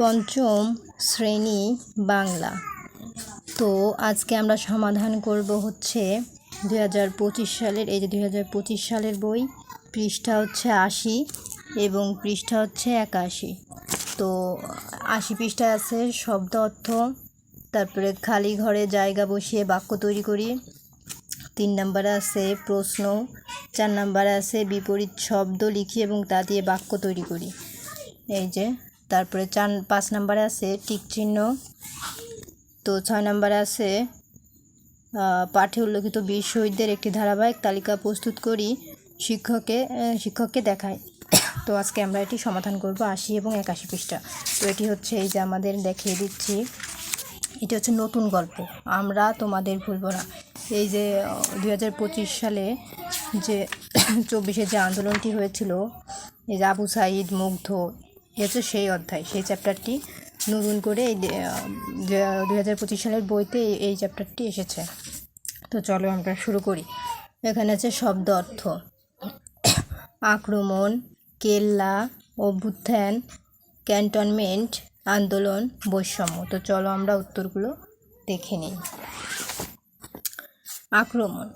পঞ্চম শ্রেণি বাংলা। তো আজকে আমরা সমাধান করব হচ্ছে দুই হাজার পঁচিশ সালের, এই যে দুই হাজার পঁচিশ সালের বই, পৃষ্ঠা হচ্ছে আশি এবং পৃষ্ঠা হচ্ছে একাশি। তো আশি পৃষ্ঠায় আছে, শব্দ অর্থ, তারপরে খালি ঘরে জায়গা বসিয়ে বাক্য তৈরি করি। তিন নম্বরে আছে প্রশ্ন, চার নম্বরে আছে বিপরীত শব্দ লিখি এবং তা দিয়ে বাক্য তৈরি করি। এই যে তারপরে চার পাঁচ নম্বরে আছে টিক চিহ্ন। তো ছয় নম্বরে আছে পাঠে উল্লেখিত বীর শহীদদের একটি ধারাবাহিক তালিকা প্রস্তুত করি শিক্ষককে আহ, শিক্ষককে দেখায় তো আজকে আমরা এটি সমাধান করব আশি এবং একাশি পৃষ্ঠা। তো এটি হচ্ছে এই যে আমাদের দেখিয়ে দিচ্ছি এটি হচ্ছে নতুন গল্প আমরা তোমাদের ভুলব না। এই যে দুই হাজার পঁচিশ সালে যে চব্বিশে যে আন্দোলনটি হয়েছিল এই যে আবু সাইদ মুগ্ধ হচ্ছে সেই অধ্যায়, সেই চ্যাপ্টারটি নতুন করে এই দুই হাজার পঁচিশ সালের বইতে এই চ্যাপ্টারটি এসেছে। তো চলো আমরা শুরু করি। এখানে আছে শব্দ অর্থ। আক্রমণ, কেল্লা, অভ্যুত্থান, ক্যান্টনমেন্ট, আন্দোলন, বৈষম্য। তো চলো আমরা উত্তরগুলো দেখে নিই। আক্রমণ।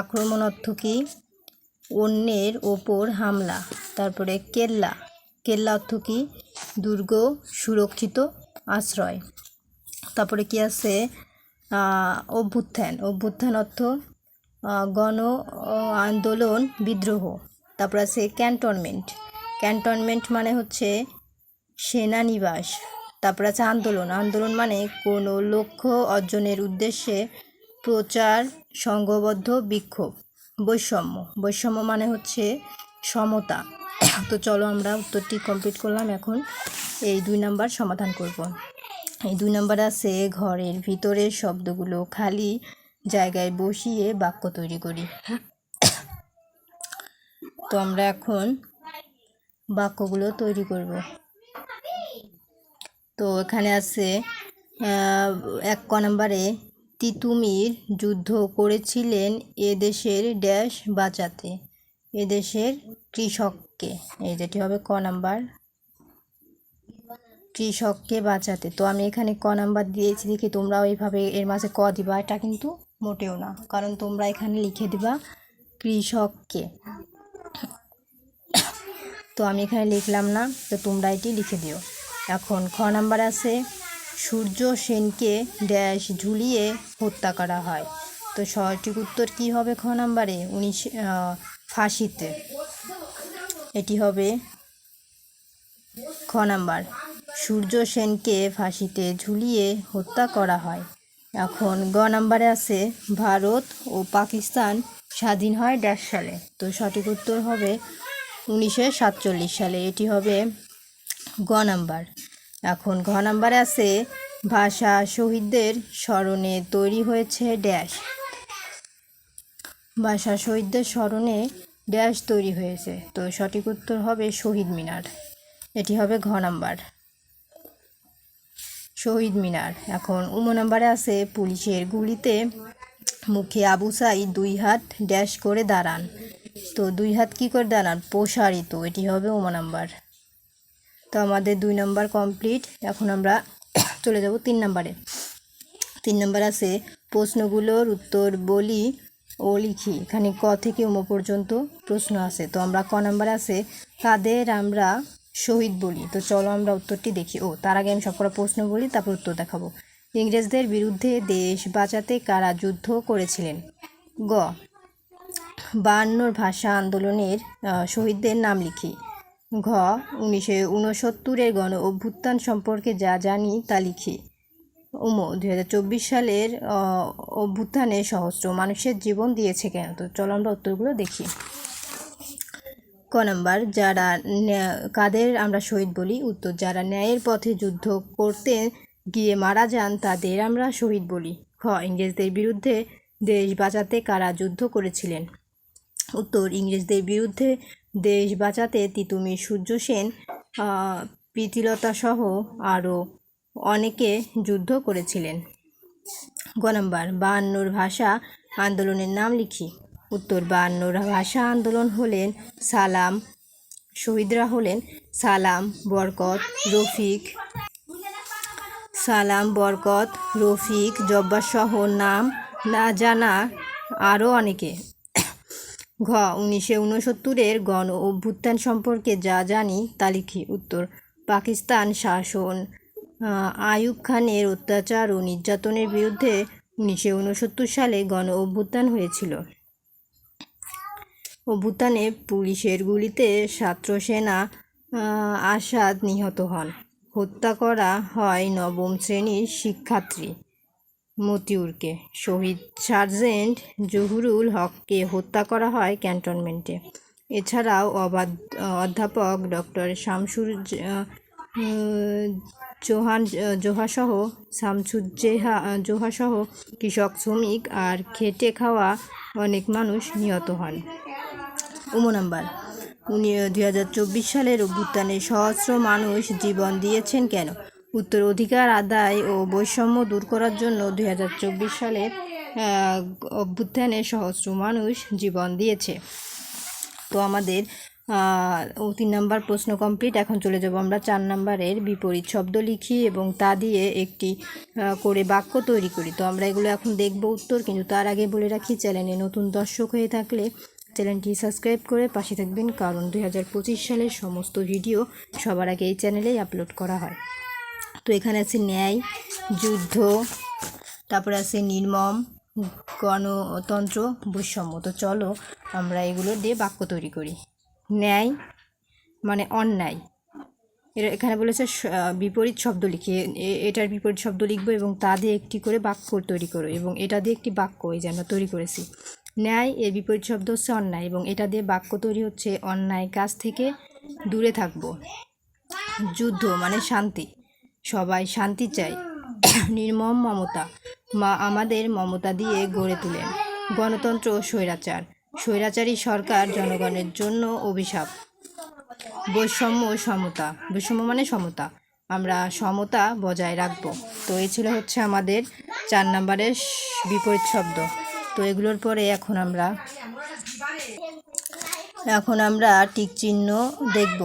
আক্রমণ অর্থ কি? অন্যের ওপর হামলা, তারপরে কেল্লা কেল্লা অর্থ কি? দুর্গ, সুরক্ষিত, আশ্রয়। তারপরে কি আছে? অভ্যুত্থান। অভ্যুত্থান অর্থ গণ আন্দোলন, বিদ্রোহ। তারপর আছে ক্যান্টনমেন্ট। ক্যান্টনমেন্ট মানে হচ্ছে সেনানিবাস। তারপর আছে আন্দোলন। আন্দোলন মানে কোনো লক্ষ্য অর্জনের উদ্দেশ্যে প্রচার, সংঘবদ্ধ, বিক্ষোভ, বৈষম্য। বৈষম্য মানে হচ্ছে সমতা। তো চলো আমরা উত্তরটি কমপ্লিট করলাম এখন। এই দুই নাম্বার সমাধান করব। এই দুই নাম্বার আছে ঘরের ভিতরের শব্দগুলো খালি জায়গায় বসিয়ে বাক্য তৈরি করি। তো আমরা এখন বাক্যগুলো তৈরি করব। তো এখানে আছে এক ক নম্বরে, তিতুমির যুদ্ধ করেছিলেন এদেশের ড্যাশ বাঁচাতে। এদেশের কৃষককে, এই যেটি হবে ক নাম্বার, কৃষককে বাঁচাতে। তো আমি এখানে ক নাম্বার দিয়েছি, দেখি তোমরাও এইভাবে এর মাঝে ক দিবা, এটা কিন্তু মোটেও না। কারণ তোমরা এখানে লিখে দিবা কৃষককে। তো আমি এখানে লিখলাম না, তো তোমরা এটি লিখে দিও। এখন খ নাম্বার আছে, সূর্য সেনকে ড্যাশ ঝুলিয়ে হত্যা করা হয়। তো সঠিক উত্তর কী হবে খ নাম্বারে? উনিশ ফাঁসিতে। এটি হবে খ নাম্বার। সূর্য সেনকে ফাঁসিতে ঝুলিয়ে হত্যা করা হয়। এখন গ নাম্বারে আছে, ভারত ও পাকিস্তান স্বাধীন হয় ড্যাশ সালে। তো সঠিক উত্তর হবে উনিশশো সাতচল্লিশ সালে। এটি হবে গ নাম্বার। এখন ঘ নাম্বারে আছে, ভাষা শহীদদের স্মরণে তৈরি হয়েছে ড্যাশ ভাষা শহীদদের স্মরণে ড্যাশ তৈরি হয়েছে। তো সঠিক উত্তর হবে শহীদ মিনার। এটি হবে ঘ নাম্বার। শহীদ মিনার। এখন উম নাম্বারে আছে পুলিশের গুলিতে মুখে আবু সাইদ দুই হাত ড্যাশ করে দাঁড়ান। তো দুই হাত কি করে দাঁড়ান? প্রসারিত। এটি হবে উম নাম্বার। তো আমাদের দুই নাম্বার কমপ্লিট। এখন আমরা চলে যাব তিন নাম্বারে। তিন নাম্বার আছে প্রশ্নগুলোর উত্তর বলি ও লিখি। এখানে ক থেকে উম পর্যন্ত প্রশ্ন আছে। তো আমরা ক নাম্বার আছে, কাদের আমরা শহীদ বলি? তো চলো আমরা উত্তরটি দেখি। ও, তার আগে আমি সবকটা প্রশ্ন বলি, তারপর উত্তর দেখাবো। ইংরেজদের বিরুদ্ধে দেশ বাঁচাতে কারা যুদ্ধ করেছিলেন? গ, বায়ান্নর ভাষা আন্দোলনের শহীদদের নাম লিখি। ঘ, উনিশশো উনসত্তরের গণ অভ্যুত্থান সম্পর্কে যা জানি তা লিখি। উমো দুই হাজার চব্বিশ সালের অভ্যুত্থানে সহস্র মানুষের জীবন দিয়েছে কেন? তো চলো আমরা উত্তরগুলো দেখি। ক নাম্বার যারা কাদের আমরা শহীদ বলি? উত্তর যারা ন্যায়ের পথে যুদ্ধ করতে গিয়ে মারা যান তাদের আমরা শহীদ বলি। খ ইংরেজদের বিরুদ্ধে দেশ বাঁচাতে কারা যুদ্ধ করেছিলেন? উত্তর ইংরেজদের বিরুদ্ধে দেশ বাঁচাতে তিতুমির সূর্য সেন আহ, প্রীতিলতা সহ আরও অনেকে যুদ্ধ করেছিলেন। গ নম্বর, বায়ান্নর ভাষা আন্দোলনের নাম লিখি। উত্তর, বায়ান্নর ভাষা আন্দোলন হলেন সালাম, শহীদরা হলেন সালাম, বরকত, রফিক। সালাম, বরকত, রফিক, জব্বার সহ নাম না জানা আরও অনেকে। ঘ, উনিশশো উনসত্তরের গণ অভ্যুত্থান সম্পর্কে যা জানি তা লিখি। উত্তর, পাকিস্তান শাসন আইয়ুব খানের অত্যাচার ও নির্যাতনের বিরুদ্ধে উনিশশো উনসত্তর সালে গণ অভ্যুত্থান হয়েছিল। অভ্যুত্থানে পুলিশের গুলিতে ছাত্র সেনা আসাদ নিহত হন। হত্যা করা হয় নবম শ্রেণির শিক্ষার্থী মতিউরকে। শহীদ সার্জেন্ট জহুরুল হককে হত্যা করা হয় ক্যান্টনমেন্টে। এছাড়াও অবাধ, অধ্যাপক ডক্টর শামসুর জোহান জোহাসহ, শামসুজ্জেহা জোহাসহ কৃষক, শ্রমিক আর খেটে খাওয়া অনেক মানুষ নিহত হন। উমো নাম্বার উনি দুই হাজার চব্বিশ সালের অভ্যুত্থানে সহস্র মানুষ জীবন দিয়েছেন কেন? উত্তর অধিকার আদায় ও বৈষম্য দূর করার জন্য দুই হাজার চব্বিশ সালের অভ্যুত্থানে সহস্র মানুষ জীবন দিয়েছে। তো আমাদের তিন নম্বর প্রশ্ন কমপ্লিট এখন চলে যাব আমরা চার নম্বরের বিপরীত শব্দ লিখি এবং তা দিয়ে একটি করে বাক্য তৈরি করি। তো আমরা এগুলো এখন দেখব উত্তর, কিন্তু তার আগে বলে রাখি, চ্যানেলে নতুন দর্শক হয়ে থাকলে চ্যানেলটি সাবস্ক্রাইব করে পাশে থাকবেন, কারণ দুই হাজার পঁচিশ সালের সমস্ত ভিডিও সবার আগে এই চ্যানেলেই আপলোড করা হয়। তো এখানে আছে ন্যায়, যুদ্ধ, তারপরে আছে নির্মম, গণতন্ত্র, বৈষম্য। তো চলো আমরা এগুলো দিয়ে বাক্য তৈরি করি। ন্যায় মানে অন্যায়। এর এখানে বলেছে বিপরীত শব্দ লিখি এটার বিপরীত শব্দ লিখব এবং তা দিয়ে একটি করে বাক্য তৈরি করো এবং এটা দিয়ে একটি বাক্য এই যে আমরা তৈরি করেছি। ন্যায় এর বিপরীত শব্দ হচ্ছে অন্যায় এবং এটা দিয়ে বাক্য তৈরি হচ্ছে অন্যায়। কাজ থেকে দূরে থাকব। যুদ্ধ মানে শান্তি। সবাই শান্তি চাই নির্মম মমতা। মা আমাদের মমতা দিয়ে গড়ে তোলেন। গণতন্ত্র ও স্বৈরাচার। স্বৈরাচারী সরকার জনগণের জন্য অভিশাপ। বৈষম্য সমতা। বৈষম্য মানে সমতা। আমরা সমতা বজায় রাখব। তো এই ছিল হচ্ছে আমাদের চার নম্বরের বিপরীত শব্দ। তো এগুলোর পরে এখন আমরা এখন আমরা টিক চিহ্ন দেখব।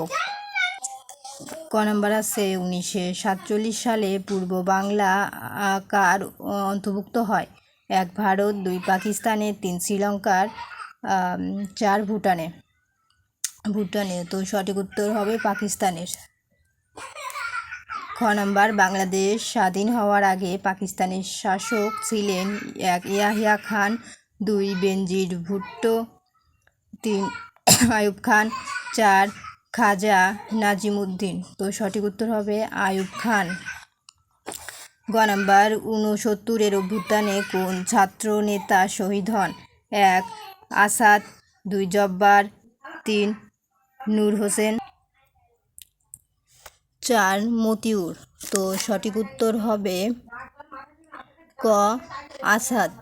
ক নাম্বার আছে উনিশশো সাতচল্লিশ সালে পূর্ব বাংলা আকার অন্তর্ভুক্ত হয়। এক ভারত, দুই পাকিস্তানের, তিন শ্রীলঙ্কার চার ভুটানে। ভুটানে, তো সঠিক উত্তর হবে পাকিস্তানের। খ নাম্বার, বাংলাদেশ স্বাধীন হওয়ার আগে পাকিস্তানের শাসক ছিলেন এক ইয়াহিয়া খান, দুই বেনজির ভুট্টো, তিন আয়ুব খান, চার খাজা নাজিমুদ্দিন। তো সঠিক উত্তর হবে আয়ুব খান। গ নাম্বার, ঊনসত্তরের অভ্যুত্থানে কোন ছাত্র নেতা শহীদ হন? এক আসাদ, দুই জব্বার, তিন নূর হোসেন। চার মতিউর। তো সঠিক উত্তর হবে ক, আসাদ।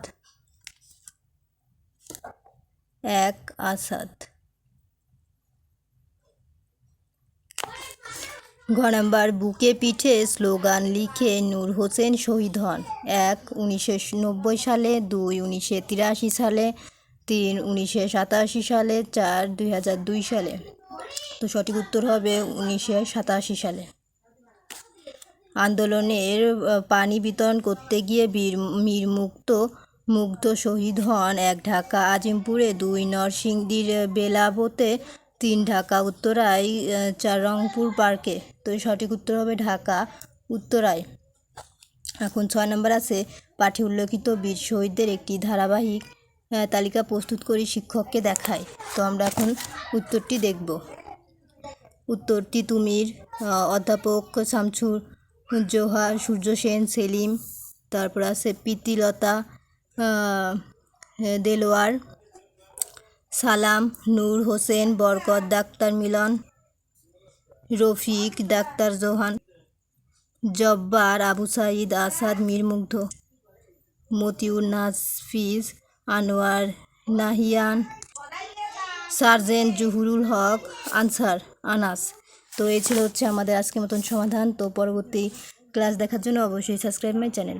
এক, আসাদ। ঘ নাম্বার, বুকে পিঠে স্লোগান লিখে নূর হোসেন শহীদ হন। এক, উনিশশো সালে, দুই, উনিশশো সালে তিন উনিশশো সাতাশি সালে, চার দুই হাজার দুই সালে। তো সঠিক উত্তর হবে উনিশশো সাতাশি সালে। আন্দোলনের পানি বিতরণ করতে গিয়ে বীর, মীর মুক্ত, মুগ্ধ শহীদ হন এক ঢাকা আজিমপুরে, দুই নরসিংদীর বেলাবোতে, তিন ঢাকা উত্তরায় চার রংপুর পার্কে। তো সঠিক উত্তর হবে ঢাকা উত্তরায়। এখন ছয় নম্বর আছে, পাঠে উল্লেখিত বীর শহীদদের একটি ধারাবাহিক তালিকা প্রস্তুত করি শিক্ষককে দেখায়। তো আমরা এখন উত্তরটি দেখব। উত্তরটি তুমির অধ্যাপক শামসুর জোহার, সূর্য সেন, সেলিম, তারপর আছে প্রীতিলতা দেলোয়ার, সালাম, নূর হোসেন, বরকত, ডাক্তার মিলন, রফিক, ডাক্তার জোহান, জব্বার, আবু সাইদ, আসাদ মীরমুগ্ধ মতিউর নাসফিজ আনোয়ার নাহিয়ান সার্জেন জহুরুল হক, আনসার আনাস। তো এই ছিল হচ্ছে আমাদের আজকের মতন সমাধান। তো পরবর্তী ক্লাস দেখার জন্য অবশ্যই সাবস্ক্রাইব মাই চ্যানেল